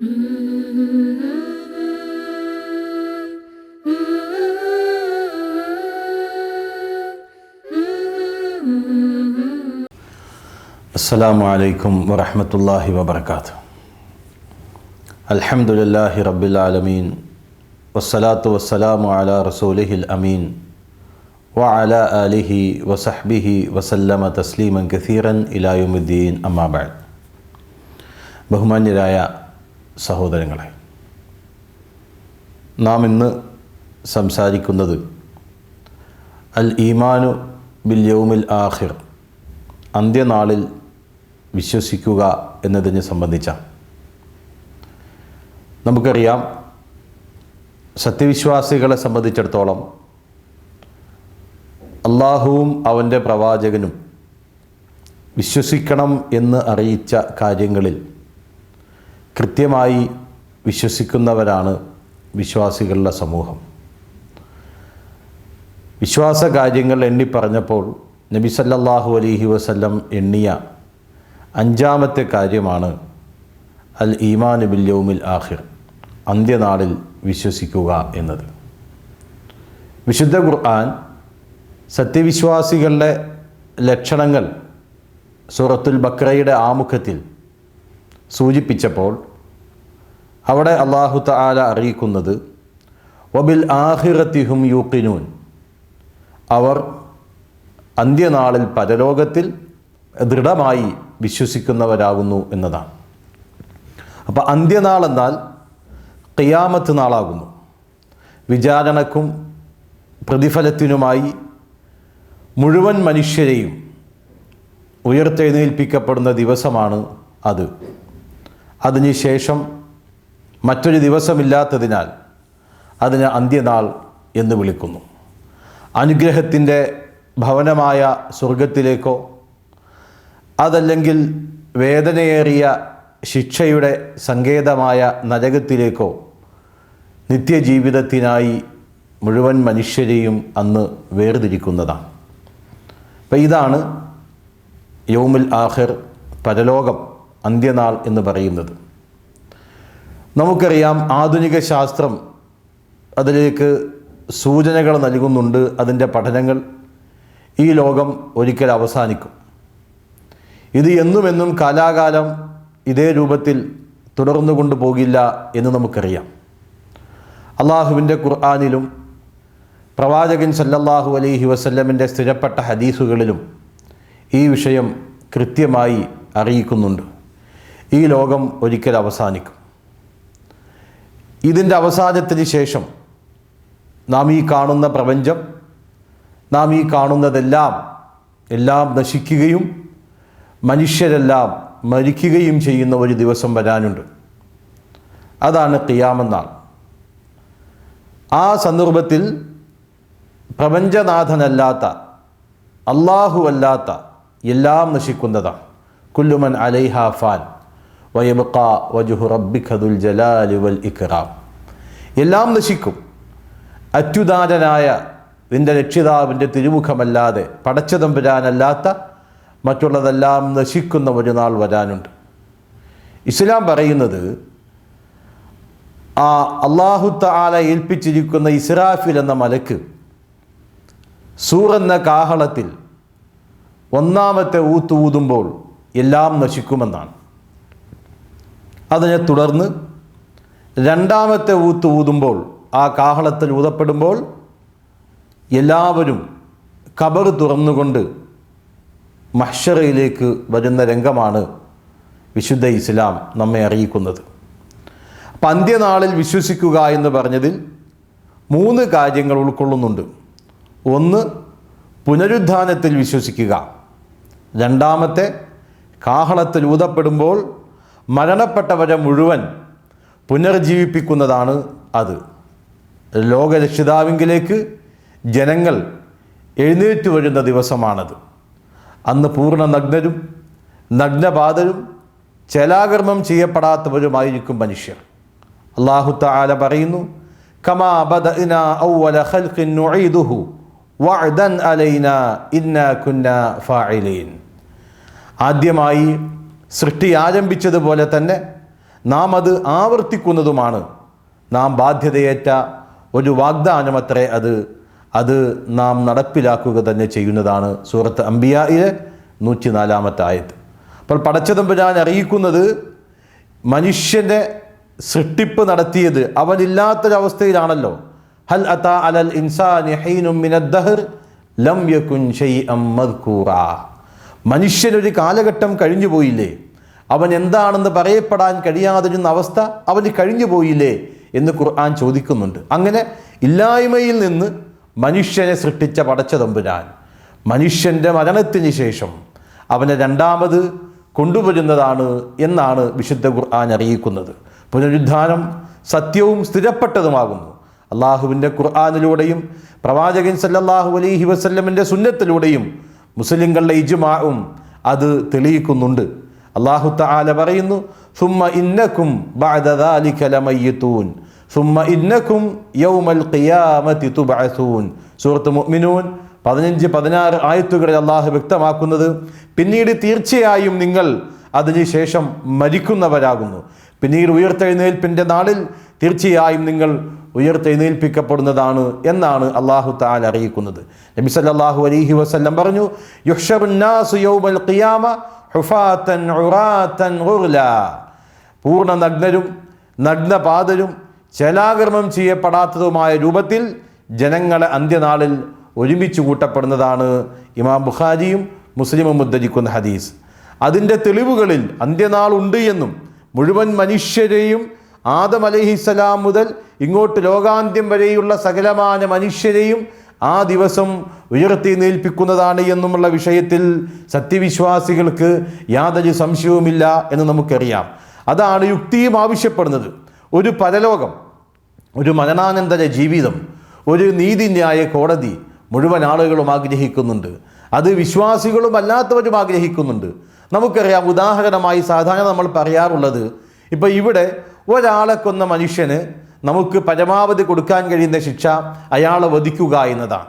السلام عليكم ورحمة الله وبركاته. الحمد لله رب العالمين والصلاة والسلام على رسوله الأمين وعلى آله وصحبه وسلم تسليما كثيرا إلى يوم الدين أما بعد. بهماني رأيا സഹോദരങ്ങളെ നാം ഇന്ന് സംസാരിക്കുന്നത് അൽ ഈമാനു ബിൽ യൗമിൽ ആഖിർ അന്ത്യനാളിൽ വിശ്വസിക്കുക എന്നതിനെ സംബന്ധിച്ചാണ്. നമുക്കറിയാം സത്യവിശ്വാസികളെ സംബന്ധിച്ചിടത്തോളം അള്ളാഹുവും അവന്റെ പ്രവാചകനും വിശ്വസിക്കണം എന്ന് അറിയിച്ച കാര്യങ്ങളിൽ കൃത്യമായി വിശ്വസിക്കുന്നവരാണ് വിശ്വാസികളുടെ സമൂഹം. വിശ്വാസ കാര്യങ്ങൾ എണ്ണി പറഞ്ഞപ്പോൾ നബി സല്ലല്ലാഹു അലൈഹി വസല്ലം എണ്ണിയ അഞ്ചാമത്തെ കാര്യമാണ് അൽ ഈമാൻ ബിൽ യൗമിൽ ആഖിർ അന്ത്യനാളിൽ വിശ്വസിക്കുക എന്നത്. വിശുദ്ധ ഖുർആൻ സത്യവിശ്വാസികളുടെ ലക്ഷണങ്ങൾ സൂറത്തുൽ ബക്രയുടെ ആമുഖത്തിൽ സൂചിപ്പിച്ചപ്പോൾ അവിടെ അള്ളാഹു തആല അറിയിക്കുന്നത് വബിൽ ആഹിറത്തിഹും യൂക്കിനൂൻ അവർ അന്ത്യനാളിൽ പരലോകത്തിൽ ദൃഢമായി വിശ്വസിക്കുന്നവരാകുന്നു എന്നതാണ്. അപ്പോൾ അന്ത്യനാൾ എന്നാൽ ഖിയാമത്ത് നാളാകുന്നു. വിചാരണക്കും പ്രതിഫലത്തിനുമായി മുഴുവൻ മനുഷ്യരെയും ഉയർത്തെഴുന്നേൽപ്പിക്കപ്പെടുന്ന ദിവസമാണ് അത്. അതിനുശേഷം മറ്റൊരു ദിവസമില്ലാത്തതിനാൽ അതിന് അന്ത്യനാൾ എന്ന് വിളിക്കുന്നു. അനുഗ്രഹത്തിന്റെ ഭവനമായ സ്വർഗത്തിലേക്കോ അതല്ലെങ്കിൽ വേദനയേറിയ ശിക്ഷയുടെ സങ്കേതമായ നരകത്തിലേക്കോ നിത്യജീവിതത്തിനായി മുഴുവൻ മനുഷ്യരെയും അന്ന് വേർതിരിക്കുന്നതാണ്. അപ്പം ഇതാണ് യൗമുൽ ആഹിർ പരലോകം അന്ത്യനാൾ എന്ന് പറയുന്നത്. നമുക്കറിയാം ആധുനിക ശാസ്ത്രം അതിലേക്ക് സൂചനകൾ നൽകുന്നുണ്ട് അതിന്റെ പഠനങ്ങൾ ഈ ലോകം ഒരിക്കൽ അവസാനിക്കും. ഇത് എന്നുമെന്നും കാലാകാലം ഇതേ രൂപത്തിൽ തുടർന്നു കൊണ്ടുപോകില്ല എന്ന് നമുക്കറിയാം. അള്ളാഹുവിന്റെ ഖുർആാനിലും പ്രവാചകൻ സല്ലല്ലാഹു അലൈഹി വസല്ലമിന്റെ സ്ഥിരപ്പെട്ട ഹദീസുകളിലും ഈ വിഷയം കൃത്യമായി അറിയിക്കുന്നുണ്ട്. ഈ ലോകം ഒരിക്കൽ അവസാനിക്കും. ഇതിന്റെ അവസാനത്തിന് ശേഷം നാം ഈ കാണുന്ന പ്രപഞ്ചം നാം ഈ കാണുന്നതെല്ലാം എല്ലാം നശിക്കുകയും മനുഷ്യരെല്ലാം മരിക്കുകയും ചെയ്യുന്ന ഒരു ദിവസം വരാനുണ്ട്. അതാണ് കിയാമെന്നാൾ ആ സന്ദർഭത്തിൽ പ്രപഞ്ചനാഥനല്ലാത്ത അല്ലാഹുവല്ലാത്ത എല്ലാം നശിക്കുന്നതാണ്. കുല്ലുമൻ അലൈഹ ഫാൻ. വജുഹു വൽ ഇക്റാം എല്ലാം നശിക്കും. അത്യുദാരനായ നിന്റെ രക്ഷിതാവിന്റെ തിരുമുഖമല്ലാതെ പടച്ചതമ്പുരാനല്ലാത്ത മറ്റുള്ളതെല്ലാം നശിക്കുന്ന ഒരു നാൾ വരാനുണ്ട്. ഇസ്ലാം പറയുന്നത് ആ അള്ളാഹുത്ത ആല ഏൽപ്പിച്ചിരിക്കുന്ന ഇസ്രാഫിൽ എന്ന മലക്ക് സൂർ എന്ന കാഹളത്തിൽ ഒന്നാമത്തെ ഊത്ത് ഊതുമ്പോൾ എല്ലാം നശിക്കുമെന്നാണ്. അതിനെ തുടർന്ന് രണ്ടാമത്തെ ഊത്ത് ഊതുമ്പോൾ ആ കാഹളത്തിൽ ഊതപ്പെടുമ്പോൾ എല്ലാവരും കബർ തുറന്നുകൊണ്ട് മഹ്ഷറയിലേക്ക് വരുന്ന രംഗമാണ് വിശുദ്ധ ഇസ്ലാം നമ്മെ അറിയിക്കുന്നത്. പന്ത്യനാളിൽ വിശ്വസിക്കുക എന്ന് പറഞ്ഞതിൽ മൂന്ന് കാര്യങ്ങൾ ഉൾക്കൊള്ളുന്നുണ്ട്. ഒന്ന് പുനരുദ്ധാനത്തിൽ വിശ്വസിക്കുക. രണ്ടാമത്തെ കാഹളത്തിൽ ഊതപ്പെടുമ്പോൾ മരണപ്പെട്ടവരെ മുഴുവൻ പുനർജീവിപ്പിക്കുന്നതാണ് അത്. ലോകരക്ഷിതാവിങ്കിലേക്ക് ജനങ്ങൾ എഴുന്നേറ്റ് വരുന്ന ദിവസമാണത്. അന്ന് പൂർണ നഗ്നരും നഗ്നബാധരും ചലാകർമ്മം ചെയ്യപ്പെടാത്തവരുമായിരിക്കും മനുഷ്യർ. അള്ളാഹു താല പറയുന്നു കമാ നുഈദുഹു വഅദൻ ആദ്യമായി സൃഷ്ടി ആരംഭിച്ചതുപോലെ തന്നെ നാം അത് ആവർത്തിക്കുന്നതുമാണ്. നാം ബാധ്യതയേറ്റ ഒരു വാഗ്ദാനമത്രേ അത്. അത് നാം നടപ്പിലാക്കുക തന്നെ ചെയ്യുന്നതാണ് സൂറത്ത് അംബിയയിലെ നൂറ്റിനാലാമത്തെ ആയത്. അപ്പോൾ പടച്ചതമ്പുരാൻ അറിയിക്കുന്നത് മനുഷ്യന്റെ സൃഷ്ടിപ്പ് നടത്തിയത് അവനില്ലാത്തൊരവസ്ഥയിലാണല്ലോ. ഹൽ അതാ അലൽ ഇൻസാൻ ലം യകുൻ ഷൈഅം മദ്കൂറാ. മനുഷ്യനൊരു കാലഘട്ടം കഴിഞ്ഞു പോയില്ലേ? അവൻ എന്താണെന്ന് പറയപ്പെടാൻ കഴിയാതിരുന്ന അവസ്ഥ അവന് കഴിഞ്ഞു പോയില്ലേ എന്ന് ഖുർആൻ ചോദിക്കുന്നുണ്ട്. അങ്ങനെ ഇല്ലായ്മയിൽ നിന്ന് മനുഷ്യനെ സൃഷ്ടിച്ച പടച്ച തമ്പുരാൻ മനുഷ്യന്റെ മരണത്തിന് ശേഷം അവനെ രണ്ടാമത് കൊണ്ടുവരുന്നതാണ് എന്നാണ് വിശുദ്ധ ഖുർആൻ അറിയിക്കുന്നത്. പുനരുദ്ധാനം സത്യവും സ്ഥിരപ്പെട്ടതുമാകുന്നു. അള്ളാഹുവിന്റെ ഖുർആാനിലൂടെയും പ്രവാചകൻ സല്ലല്ലാഹു അലൈഹി വസല്ലമിന്റെ സുന്നത്തിലൂടെയും മുസ്ലിങ്ങളുടെ ഇജുമാവും അത് തെളിയിക്കുന്നുണ്ട്. അള്ളാഹു തആല പറയുന്നു സുമ്മ ഇന്നക്കും ബഅദ ദാലിക ലമയ്യിതൂൻ സുമ്മ ഇന്നക്കും യൗമൽ ഖിയാമത്തി തുബഅസൂൻ. സൂറത്ത് മുഅ്മിനൂൻ പതിനഞ്ച് പതിനാറ് ആയത്തുകളിൽ അള്ളാഹു വ്യക്തമാക്കുന്നത് പിന്നീട് തീർച്ചയായും നിങ്ങൾ അതിനുശേഷം മരിക്കുന്നവരാകുന്നു. പിന്നീട് ഉയർത്തെഴുന്നേൽപ്പിന്റെ നാളിൽ തീർച്ചയായും നിങ്ങൾ ഉയർത്തെഴുന്നേൽപ്പിക്കപ്പെടുന്നതാണ് എന്നാണ് അള്ളാഹു താൽ അറിയിക്കുന്നത്. നബി സല്ലാഹു അലൈഹി വസ്ല്ലം പറഞ്ഞു പൂർണ നഗ്നരും നഗ്നപാതരും ചലാകർമ്മം ചെയ്യപ്പെടാത്തതുമായ രൂപത്തിൽ ജനങ്ങളെ അന്ത്യനാളിൽ ഒരുമിച്ച് കൂട്ടപ്പെടുന്നതാണ് ഇമാം ബുഖാരിയും മുസ്ലിമും ഉദ്ധരിക്കുന്ന ഹദീസ്. അതിന്റെ തെളിവുകളിൽ അന്ത്യനാളുണ്ട് എന്നും മുഴുവൻ മനുഷ്യരെയും ആദം അലഹിസ്സലാം മുതൽ ഇങ്ങോട്ട് ലോകാന്ത്യം വരെയുള്ള സകലമാന മനുഷ്യരെയും ആ ദിവസം ഉയർത്തി നീൽപ്പിക്കുന്നതാണ് എന്നുമുള്ള വിഷയത്തിൽ സത്യവിശ്വാസികൾക്ക് യാതൊരു സംശയവുമില്ല എന്ന് നമുക്കറിയാം. അതാണ് യുക്തിയും ആവശ്യപ്പെടുന്നത്. ഒരു പരലോകം ഒരു മരണാനന്തര ജീവിതം ഒരു നീതിന്യായ കോടതി മുഴുവൻ ആളുകളും ആഗ്രഹിക്കുന്നുണ്ട്. അത് വിശ്വാസികളും അല്ലാത്തവരും ആഗ്രഹിക്കുന്നുണ്ട്. നമുക്കറിയാം ഉദാഹരണമായി സാധാരണ നമ്മൾ പറയാറുള്ളത് ഇപ്പോൾ ഇവിടെ ഒരാളെ കൊന്ന മനുഷ്യന് നമുക്ക് പരമാവധി കൊടുക്കാൻ കഴിയുന്ന ശിക്ഷ അയാളെ വധിക്കുക എന്നതാണ്.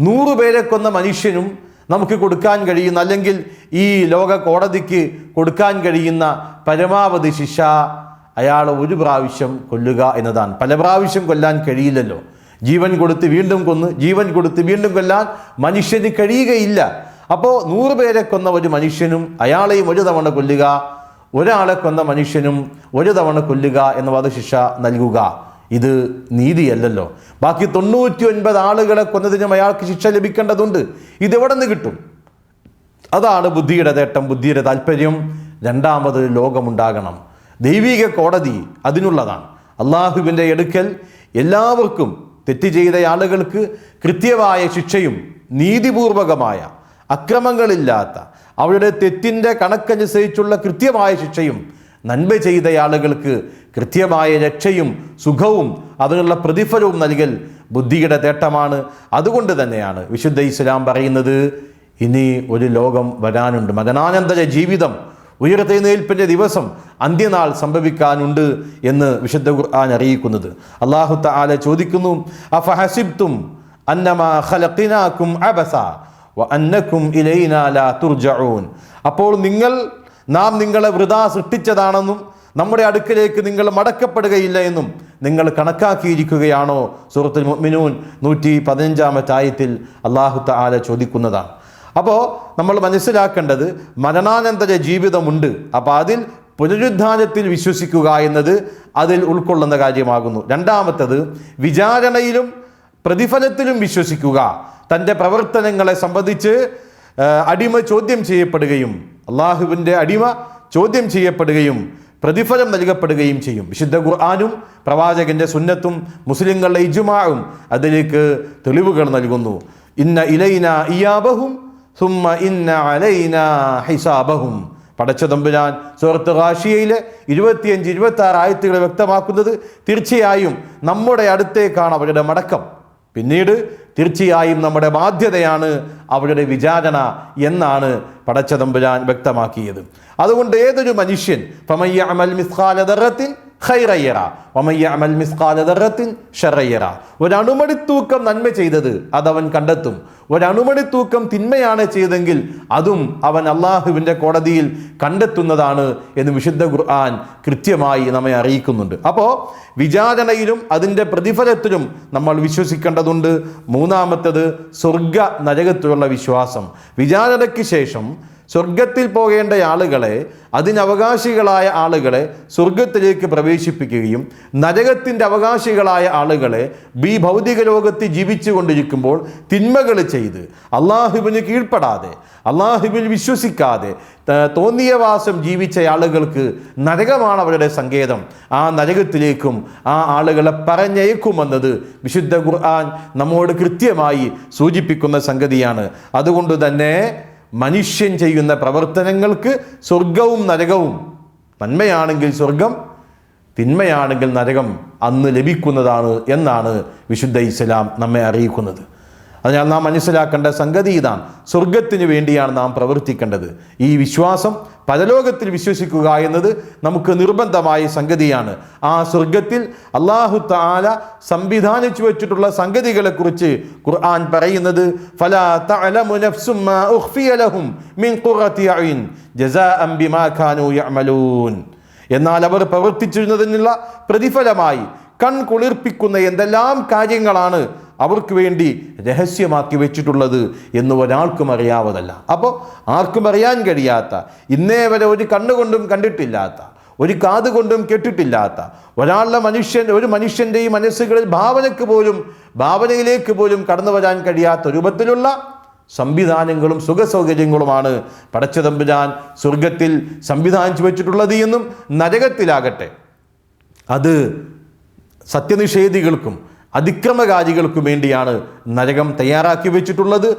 നൂറ് പേരെ കൊന്ന മനുഷ്യനും നമുക്ക് കൊടുക്കാൻ കഴിയുന്ന അല്ലെങ്കിൽ ഈ ലോക കോടതിക്ക് കൊടുക്കാൻ കഴിയുന്ന പരമാവധി ശിക്ഷ അയാളെ ഒരു പ്രാവശ്യം കൊല്ലുക എന്നതാണ്. പല പ്രാവശ്യം കൊല്ലാൻ കഴിയില്ലല്ലോ. ജീവൻ കൊടുത്ത് വീണ്ടും കൊന്ന് ജീവൻ കൊടുത്ത് വീണ്ടും കൊല്ലാൻ മനുഷ്യന് കഴിയുകയില്ല. അപ്പോൾ നൂറ് പേരെ കൊന്ന ഒരു മനുഷ്യനും അയാളെയും ഒരു തവണ കൊല്ലുക ഒരാളെ കൊന്ന മനുഷ്യനും ഒരു തവണ കൊല്ലുക എന്ന വധശിക്ഷ നൽകുക ഇത് നീതിയല്ലല്ലോ. ബാക്കി തൊണ്ണൂറ്റി ഒൻപത് ആളുകളെ കൊന്നതിനും അയാൾക്ക് ശിക്ഷ ലഭിക്കേണ്ടതുണ്ട്. ഇതെവിടെ നിന്ന് കിട്ടും? അതാണ് ബുദ്ധിയുടെ നേട്ടം ബുദ്ധിയുടെ താല്പര്യം. രണ്ടാമത് ലോകമുണ്ടാകണം. ദൈവിക കോടതി അതിനുള്ളതാണ്. അള്ളാഹുവിന്റെ എടുക്കൽ എല്ലാവർക്കും തെറ്റ് ചെയ്ത ആളുകൾക്ക് കൃത്യമായ ശിക്ഷയും നീതിപൂർവകമായ അക്രമങ്ങളില്ലാത്ത അവരുടെ തെറ്റിന്റെ കണക്കനുസരിച്ചുള്ള കൃത്യമായ ശിക്ഷയും നന്മ ചെയ്ത ആളുകൾക്ക് കൃത്യമായ രക്ഷയും സുഖവും അതിനുള്ള പ്രതിഫലവും നൽകൽ ബുദ്ധിയുടെ തേട്ടമാണ്. അതുകൊണ്ട് തന്നെയാണ് വിശുദ്ധ ഇസ്ലാം പറയുന്നത് ഇനി ഒരു ലോകം വരാനുണ്ട്. മതനാനന്ദര ജീവിതം ഉയർത്തെഴുന്നേൽപ്പിന്റെ ദിവസം അന്ത്യനാൾ സംഭവിക്കാനുണ്ട് എന്ന് വിശുദ്ധ ഖുർആൻ അറിയിക്കുന്നത്. അള്ളാഹു തആല ചോദിക്കുന്നു അഫഹസിബ്തും അന്നമാ ഖലഖിനാകും അബസ? വ ഇലയിനാല തുർജഊൻ. അപ്പോൾ നിങ്ങൾ നാം നിങ്ങളെ വൃതാ സൃഷ്ടിച്ചതാണെന്നും നമ്മുടെ അടുക്കലേക്ക് നിങ്ങൾ മടക്കപ്പെടുകയില്ല എന്നും നിങ്ങൾ കണക്കാക്കിയിരിക്കുകയാണോ? സൂറത്തുൽ മുഅ്മിനൂൻ നൂറ്റി പതിനഞ്ചാമത്തെ ആയത്തിൽ അള്ളാഹു തആല ചോദിക്കുന്നതാണ്. അപ്പോൾ നമ്മൾ മനസ്സിലാക്കേണ്ടത് മരണാനന്തര ജീവിതമുണ്ട്. അപ്പോൾ അതിൽ പുനരുദ്ധാനത്തിൽ വിശ്വസിക്കുക എന്നത് അതിൽ ഉൾക്കൊള്ളുന്ന കാര്യമാകുന്നു. രണ്ടാമത്തത് വിചാരണയിലും പ്രതിഫലത്തിലും വിശ്വസിക്കുക. തന്റെ പ്രവർത്തനങ്ങളെ സംബന്ധിച്ച് അടിമ ചോദ്യം ചെയ്യപ്പെടുകയും അള്ളാഹുവിന്റെ അടിമ ചോദ്യം ചെയ്യപ്പെടുകയും പ്രതിഫലം നൽകപ്പെടുകയും ചെയ്യും. വിശുദ്ധ ഖുർആാനും പ്രവാചകന്റെ സുന്നത്തും മുസ്ലിങ്ങളുടെ ഇജുമാവും അതിലേക്ക് തെളിവുകൾ നൽകുന്നു. ഇന്ന ഇലൈന ഇയാബഹും സുമ്മ ഇന്ന അലൈന ഹിസാബഹും. പടച്ച തമ്പുരാൻ സുഹൃത്ത് റാഷിയയിലെ ഇരുപത്തിയഞ്ച് ഇരുപത്തി ആറ് ആയത്തുകൾ വ്യക്തമാക്കുന്നത് തീർച്ചയായും നമ്മുടെ അടുത്തേക്കാണ് അവരുടെ മടക്കം. പിന്നീട് തീർച്ചയായും നമ്മുടെ ബാധ്യതയാണ് അവരുടെ വിചാരണ എന്നാണ് പടച്ചതമ്പുരാൻ വ്യക്തമാക്കിയത്. അതുകൊണ്ട് ഏതൊരു മനുഷ്യൻ ഫമയ്യ അമൽ മിസ്ഖാല ദറത്തിൻ ഖൈറയ്യറ വമയ്യമൽ മിസ്കാല ദറത്തിൻ ഷറയ്യറ ഒരണുമണി തൂക്കം നന്മ ചെയ്തത് അതവൻ കണ്ടെത്തും. ഒരണുമണി തൂക്കം തിന്മയാണ് ചെയ്തെങ്കിൽ അതും അവൻ അള്ളാഹുവിന്റെ കോടതിയിൽ കണ്ടെത്തുന്നതാണ് എന്ന് വിശുദ്ധ ഖുർആൻ കൃത്യമായി നമ്മെ അറിയിക്കുന്നുണ്ട്. അപ്പോൾ വിചാരണയിലും അതിന്റെ പ്രതിഫലത്തിലും നമ്മൾ വിശ്വസിക്കേണ്ടതുണ്ട്. മൂന്നാമത്തത് സ്വർഗ നരകത്തിലുള്ള വിശ്വാസം. വിചാരണയ്ക്ക് ശേഷം സ്വർഗത്തിൽ പോകേണ്ട ആളുകളെ അതിനവകാശികളായ ആളുകളെ സ്വർഗത്തിലേക്ക് പ്രവേശിപ്പിക്കുകയും നരകത്തിന്റെ അവകാശികളായ ആളുകളെ ഈ ഭൗതിക ലോകത്ത് ജീവിച്ചു കൊണ്ടിരിക്കുമ്പോൾ തിന്മകൾ ചെയ്ത് അള്ളാഹുവിന് കീഴ്പ്പെടാതെ അള്ളാഹുവിൽ വിശ്വസിക്കാതെ തോന്നിയവാസം തോന്നിയ വാസം ജീവിച്ച ആളുകൾക്ക് നരകമാണ് അവരുടെ സങ്കേതം. ആ നരകത്തിലേക്കും ആ ആളുകളെ പറഞ്ഞയക്കുമെന്നത് വിശുദ്ധ ഖുർആൻ നമ്മോട് കൃത്യമായി സൂചിപ്പിക്കുന്ന സംഗതിയാണ്. അതുകൊണ്ട് തന്നെ മനുഷ്യൻ ചെയ്യുന്ന പ്രവർത്തനങ്ങൾക്ക് സ്വർഗവും നരകവും. നന്മയാണെങ്കിൽ സ്വർഗം തിന്മയാണെങ്കിൽ നരകം അന്ന് ലഭിക്കുന്നതാണ് എന്നാണ് വിശുദ്ധ ഇസ്ലാം നമ്മെ അറിയിക്കുന്നത്. അതിനാൽ നാം മനസ്സിലാക്കേണ്ട സംഗതി ഇതാണ്. സ്വർഗത്തിന് വേണ്ടിയാണ് നാം പ്രവർത്തിക്കേണ്ടത്. ഈ വിശ്വാസം പരലോകത്തിൽ വിശ്വസിക്കുക എന്നത് നമുക്ക് നിർബന്ധമായ സംഗതിയാണ്. ആ സ്വർഗത്തിൽ അള്ളാഹു താല സംവിധാനിച്ചു വെച്ചിട്ടുള്ള സംഗതികളെക്കുറിച്ച് ഖുർആൻ പറയുന്നത് എന്നാൽ അവർ പ്രവർത്തിച്ചിരുന്നതിനുള്ള പ്രതിഫലമായി കൺ കുളിർപ്പിക്കുന്ന എന്തെല്ലാം കാര്യങ്ങളാണ് അവർക്ക് വേണ്ടി രഹസ്യമാക്കി വെച്ചിട്ടുള്ളത് എന്ന് ഒരാൾക്കും അറിയാവതല്ല അപ്പോൾ ആർക്കും അറിയാൻ കഴിയാത്ത ഇന്നേ വരെ ഒരു കണ്ണുകൊണ്ടും കണ്ടിട്ടില്ലാത്ത ഒരു കാതുകൊണ്ടും കേട്ടിട്ടില്ലാത്ത ഒരാളുടെ മനുഷ്യൻ ഒരു മനുഷ്യന്റെ ഈ മനസ്സുകളിൽ ഭാവനയ്ക്ക് പോലും ഭാവനയിലേക്ക് പോലും കടന്നു വരാൻ കഴിയാത്ത രൂപത്തിലുള്ള സംവിധാനങ്ങളും സുഖസൗകര്യങ്ങളുമാണ് പടച്ചതമ്പുരാൻ സ്വർഗത്തിൽ സംവിധാനിച്ചു വെച്ചിട്ടുള്ളത് എന്നും നരകത്തിലാകട്ടെ. അത് സത്യനിഷേധികൾക്കും അതിക്രമകാരികൾക്കും വേണ്ടിയാണ് നരകം തയ്യാറാക്കി വെച്ചിട്ടുള്ളത്.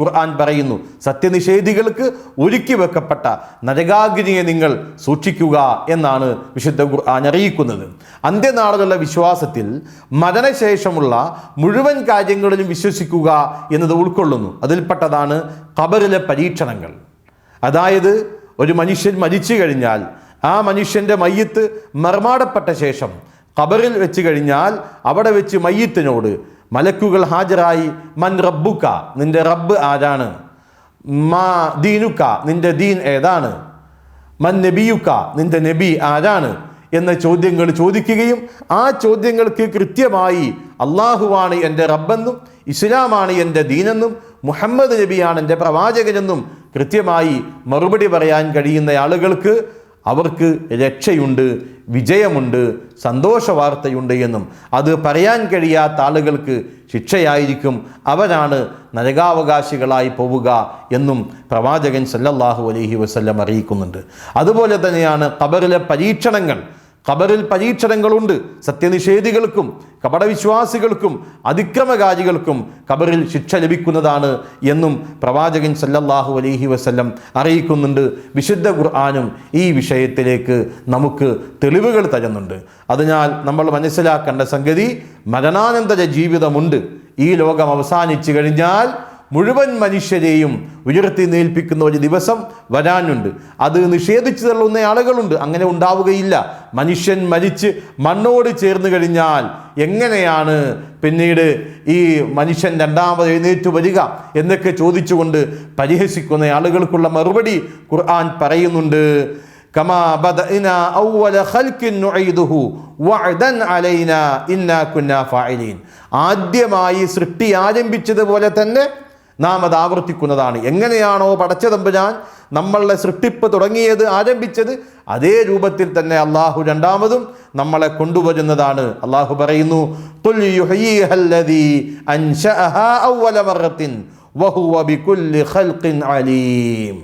ഖുർആൻ പറയുന്നു സത്യനിഷേധികൾക്ക് ഒരുക്കി വെക്കപ്പെട്ട നരകാഗ്നിയെ നിങ്ങൾ സൂക്ഷിക്കുക എന്നാണ് വിശുദ്ധ ഖുർആൻ അറിയിക്കുന്നത്. അന്ത്യനാളുകളുടെ വിശ്വാസത്തിൽ മരണശേഷമുള്ള മുഴുവൻ കാര്യങ്ങളിലും വിശ്വസിക്കുക എന്നത് ഉൾക്കൊള്ളുന്നു. അതിൽപ്പെട്ടതാണ് ഖബറിലെ പരീക്ഷണങ്ങൾ. അതായത് ഒരു മനുഷ്യൻ മരിച്ചു കഴിഞ്ഞാൽ ആ മനുഷ്യന്റെ മയ്യത്ത് മർമാടപ്പെട്ട ശേഷം ഖബറിൽ വെച്ച് കഴിഞ്ഞാൽ അവിടെ വെച്ച് മയ്യത്തിനോട് മലക്കുകൾ ഹാജരായി മൻ റബ്ബുക്ക നിന്റെ റബ്ബ് ആരാണ്? മാ ദീനുക്ക നിന്റെ ദീൻ ഏതാണ്? മൻ നബിയുക്ക നിന്റെ നബി ആരാണ്? എന്ന ചോദ്യങ്ങൾ ചോദിക്കുകയും ആ ചോദ്യങ്ങൾക്ക് കൃത്യമായി അള്ളാഹുവാണ് എന്റെ റബ്ബെന്നും ഇസ്ലാമാണ് എന്റെ ദീനെന്നും മുഹമ്മദ് നബിയാണ് എന്റെ പ്രവാചകനെന്നും കൃത്യമായി മറുപടി പറയാൻ കഴിയുന്ന ആളുകൾക്ക് അവർക്ക് രക്ഷയുണ്ട് വിജയമുണ്ട് സന്തോഷ വാർത്തയുണ്ട് എന്നും. അത് പറയാൻ കഴിയാത്ത ആളുകൾക്ക് ശിക്ഷയായിരിക്കും. അവരാണ് നരകാവകാശികളായി പോവുക എന്നും പ്രവാചകൻ സല്ലല്ലാഹു അലഹി വസല്ലം അറിയിക്കുന്നുണ്ട്. അതുപോലെ തന്നെയാണ് കബറിലെ പരീക്ഷണങ്ങൾ. ഖബറിൽ പരീക്ഷണങ്ങളുണ്ട് സത്യനിഷേധികൾക്കും കപടവിശ്വാസികൾക്കും അതിക്രമകാരികൾക്കും ഖബറിൽ ശിക്ഷ ലഭിക്കുന്നതാണ് എന്നും പ്രവാചകൻ സല്ലല്ലാഹു അലൈഹി വസല്ലം അറിയിക്കുന്നുണ്ട്. വിശുദ്ധ ഖുർആാനും ഈ വിഷയത്തിലേക്ക് നമുക്ക് തെളിവുകൾ തരുന്നുണ്ട്. അതിനാൽ നമ്മൾ മനസ്സിലാക്കേണ്ട സംഗതി മരണാനന്തര ജീവിതമുണ്ട്. ഈ ലോകം അവസാനിച്ചു കഴിഞ്ഞാൽ മുഴുവൻ മനുഷ്യരെയും ഉയർത്തി നേൽപ്പിക്കുന്ന ഒരു ദിവസം വരാനുണ്ട്. അത് നിഷേധിച്ചു തള്ളുന്ന ആളുകളുണ്ട്. അങ്ങനെ ഉണ്ടാവുകയില്ല. മനുഷ്യൻ മരിച്ച് മണ്ണോട് ചേർന്ന് കഴിഞ്ഞാൽ എങ്ങനെയാണ് പിന്നീട് ഈ മനുഷ്യൻ രണ്ടാമത് എഴുന്നേറ്റ് വരിക എന്നൊക്കെ ചോദിച്ചുകൊണ്ട് പരിഹസിക്കുന്ന ആളുകൾക്കുള്ള മറുപടി ഖുർആൻ പറയുന്നുണ്ട്. ആദ്യമായി സൃഷ്ടി ആരംഭിച്ചതുപോലെ തന്നെ നാം അത് ആവർത്തിക്കുന്നതാണ്. എങ്ങനെയാണോ പടച്ചതമ്പുരാൻ നമ്മളുടെ സൃഷ്ടിപ്പ് തുടങ്ങിയത് ആരംഭിച്ചത് അതേ രൂപത്തിൽ തന്നെ അള്ളാഹു രണ്ടാമതും നമ്മളെ കൊണ്ടുവരുന്നതാണ്. അള്ളാഹു പറയുന്നു "ഖുൽ യുഹ്യീഹല്ലദീ അൻശഅഹാ അവ്വല മറത്തിൻ വഹുവ ബികുല്ലി ഖൽഖിൻ അലീം.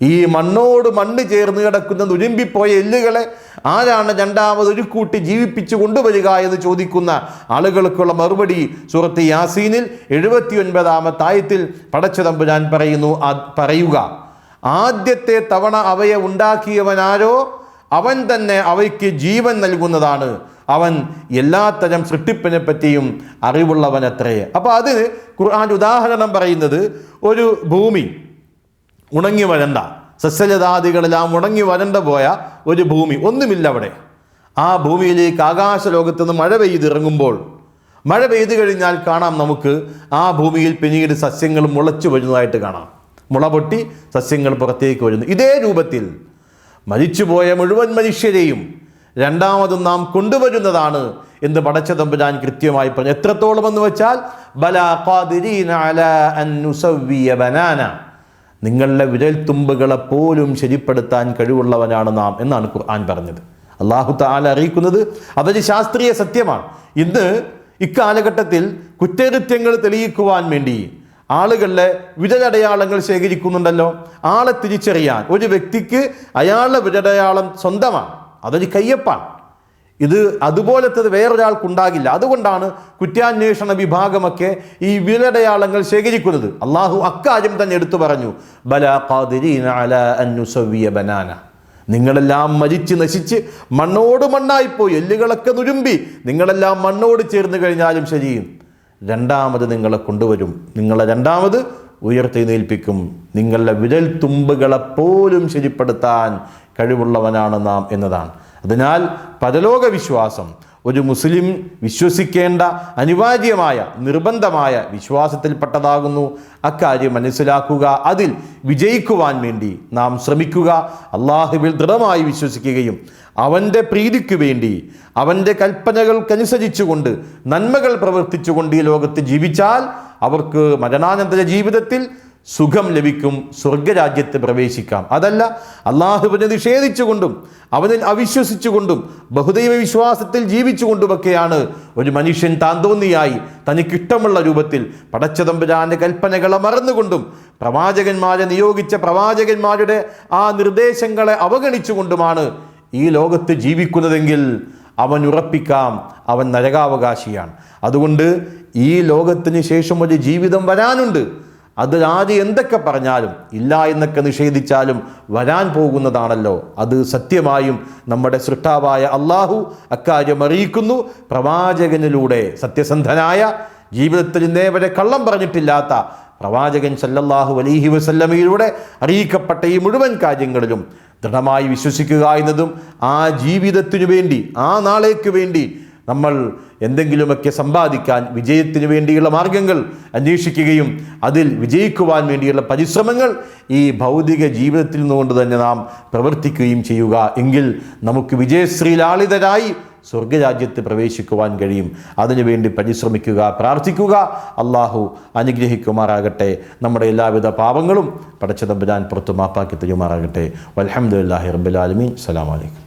ഈ മണ്ണോട് മണ്ണ് ചേർന്ന് കിടക്കുന്ന നുരുമ്പിപ്പോയ എല്ലുകളെ ആരാണ് രണ്ടാമത് ഒരു കൂട്ടി ജീവിപ്പിച്ചു കൊണ്ടുവരിക എന്ന് ചോദിക്കുന്ന ആളുകൾക്കുള്ള മറുപടി സുഹൃത്ത് യാസീനിൽ എഴുപത്തി ഒൻപതാമത്തെ ആയത്തിൽ പടച്ചതമ്പുരാൻ പറയുന്നു പറയുക. ആദ്യത്തെ തവണ അവയെ ഉണ്ടാക്കിയവനാരോ അവൻ തന്നെ അവയ്ക്ക് ജീവൻ നൽകുന്നതാണ്. അവൻ എല്ലാത്തരം സൃഷ്ടിപ്പിനെ പറ്റിയും അറിവുള്ളവനത്രേ. അപ്പോൾ അതിന് ഖുർആൻ ഉദാഹരണം പറയുന്നത് ഒരു ഭൂമി. ഉണങ്ങി വരണ്ട. സസ്യലതാദികളെല്ലാം ഉണങ്ങി വരണ്ട പോയ ഒരു ഭൂമി ഒന്നുമില്ല അവിടെ. ആ ഭൂമിയിലേക്ക് ആകാശലോകത്ത് നിന്ന് മഴ പെയ്തിറങ്ങുമ്പോൾ മഴ പെയ്തു കഴിഞ്ഞാൽ കാണാം നമുക്ക് ആ ഭൂമിയിൽ പിന്നീട് സസ്യങ്ങൾ മുളച്ചു വരുന്നതായിട്ട് കാണാം. മുള പൊട്ടി സസ്യങ്ങൾ പുറത്തേക്ക് വരുന്നു. ഇതേ രൂപത്തിൽ മരിച്ചുപോയ മുഴുവൻ മനുഷ്യരെയും രണ്ടാമതും നാം കൊണ്ടുവരുന്നതാണ് എന്ന് പടച്ച തമ്പുരാൻ കൃത്യമായി പറഞ്ഞു. എത്രത്തോളം എന്ന് വെച്ചാൽ ബല ബനാന. നിങ്ങളുടെ വിരൽത്തുമ്പുകളെ പോലും ശരിപ്പെടുത്താൻ കഴിവുള്ളവനാണ് നാം എന്നാണ് ഖുർആൻ പറഞ്ഞത്. അള്ളാഹു താല അറിയിക്കുന്നത് അതൊരു ശാസ്ത്രീയ സത്യമാണ്. ഇന്ന് ഇക്കാലഘട്ടത്തിൽ കുറ്റകൃത്യങ്ങൾ തെളിയിക്കുവാൻ വേണ്ടി ആളുകളുടെ വിരലടയാളങ്ങൾ ശേഖരിക്കുന്നുണ്ടല്ലോ. ആളെ തിരിച്ചറിയാൻ ഒരു വ്യക്തിക്ക് അയാളുടെ വിരലടയാളം സ്വന്തമാണ്. അതൊരു കയ്യപ്പാണ്. ഇത് അതുപോലത്തത് വേറൊരാൾക്കുണ്ടാകില്ല. അതുകൊണ്ടാണ് കുറ്റാന്വേഷണ വിഭാഗമൊക്കെ ഈ വിലടയാളങ്ങൾ ശേഖരിക്കുന്നത്. അള്ളാഹു അക്കാര്യം തന്നെ എടുത്തു പറഞ്ഞു. ബല ഖാദിരീന ബനാന. നിങ്ങളെല്ലാം മരിച്ച് നശിച്ച് മണ്ണോട് മണ്ണായിപ്പോയി. എല്ലുകളൊക്കെ നുരുമ്പി നിങ്ങളെല്ലാം മണ്ണോട് ചേർന്ന് കഴിഞ്ഞാലും ശരിയും. രണ്ടാമത് നിങ്ങളെ കൊണ്ടുവരും. നിങ്ങളെ രണ്ടാമത് ഉയർത്തെഴുന്നേൽപ്പിക്കും. നിങ്ങളുടെ വിരൽ തുമ്പുകളെപ്പോലും ശരിപ്പെടുത്താൻ കഴിവുള്ളവനാണ് നാം എന്നതാണ്. അതിനാൽ പരലോക വിശ്വാസം ഒരു മുസ്ലിം വിശ്വസിക്കേണ്ട അനിവാര്യമായ നിർബന്ധമായ വിശ്വാസത്തിൽപ്പെട്ടതാകുന്നു. അക്കാര്യം മനസ്സിലാക്കുക അതിൽ വിജയിക്കുവാൻ വേണ്ടി നാം ശ്രമിക്കുക. അള്ളാഹുവിൽ ദൃഢമായി വിശ്വസിക്കുകയും അവന്റെ പ്രീതിക്ക് വേണ്ടി അവന്റെ കൽപ്പനകൾക്കനുസരിച്ചുകൊണ്ട് നന്മകൾ പ്രവർത്തിച്ചുകൊണ്ട് ഈ ലോകത്ത് ജീവിച്ചാൽ അവർക്ക് മരണാനന്തര ജീവിതത്തിൽ സുഖം ലഭിക്കും സ്വർഗരാജ്യത്ത് പ്രവേശിക്കാം. അതല്ല അള്ളാഹുവിനെ നിഷേധിച്ചുകൊണ്ടും അവനിൽ അവിശ്വസിച്ചുകൊണ്ടും ബഹുദൈവ വിശ്വാസത്തിൽ ജീവിച്ചുകൊണ്ടുമൊക്കെയാണ് ഒരു മനുഷ്യൻ താന്തോന്നിയായി തനിക്കിഷ്ടമുള്ള രൂപത്തിൽ പടച്ചതമ്പുരാന്റെ കൽപ്പനകളെ മറന്നുകൊണ്ടും പ്രവാചകന്മാരെ നിയോഗിച്ച പ്രവാചകന്മാരുടെ ആ നിർദ്ദേശങ്ങളെ അവഗണിച്ചുകൊണ്ടുമാണ് ഈ ലോകത്ത് ജീവിക്കുന്നതെങ്കിൽ അവൻ ഉറപ്പിക്കാം അവൻ നരകാവകാശിയാണ്. അതുകൊണ്ട് ഈ ലോകത്തിന് ശേഷം ഒരു ജീവിതം വരാനുണ്ട്. അത് ആര് എന്തൊക്കെ പറഞ്ഞാലും ഇല്ല എന്നൊക്കെ നിഷേധിച്ചാലും വരാൻ പോകുന്നതാണല്ലോ. അത് സത്യമായും നമ്മുടെ സൃഷ്ടാവായ അള്ളാഹു അക്കാര്യം അറിയിക്കുന്നു. പ്രവാചകനിലൂടെ സത്യസന്ധനായ ജീവിതത്തിൽ ഇന്നേ വരെ കള്ളം പറഞ്ഞിട്ടില്ലാത്ത പ്രവാചകൻ സല്ലല്ലാഹു അലൈഹി വസല്ലമയിലൂടെ അറിയിക്കപ്പെട്ട ഈ മുഴുവൻ കാര്യങ്ങളിലും ദൃഢമായി വിശ്വസിക്കുക എന്നതും ആ ജീവിതത്തിനു വേണ്ടി ആ നാളേക്ക് വേണ്ടി നമ്മൾ എന്തെങ്കിലുമൊക്കെ സമ്പാദിക്കാൻ വിജയത്തിന് വേണ്ടിയുള്ള മാർഗങ്ങൾ അന്വേഷിക്കുകയും അതിൽ വിജയിക്കുവാൻ വേണ്ടിയുള്ള പരിശ്രമങ്ങൾ ഈ ഭൗതിക ജീവിതത്തിൽ നിന്നുകൊണ്ട് തന്നെ നാം പ്രവർത്തിക്കുകയും ചെയ്യുക. എങ്കിൽ നമുക്ക് വിജയശ്രീലാളിതരായി സ്വർഗരാജ്യത്ത് പ്രവേശിക്കുവാൻ കഴിയും. അതിനുവേണ്ടി പരിശ്രമിക്കുക പ്രാർത്ഥിക്കുക. അള്ളാഹു അനുഗ്രഹിക്കുമാറാകട്ടെ. നമ്മുടെ എല്ലാവിധ പാപങ്ങളും പടച്ചതമ്പുരാൻ പുറത്തു മാപ്പാക്കി തരുമാറാകട്ടെ. വലഹമുല്ലാഹി റബ്ബുലാലമീൻ അസ്സലാമലൈക്കും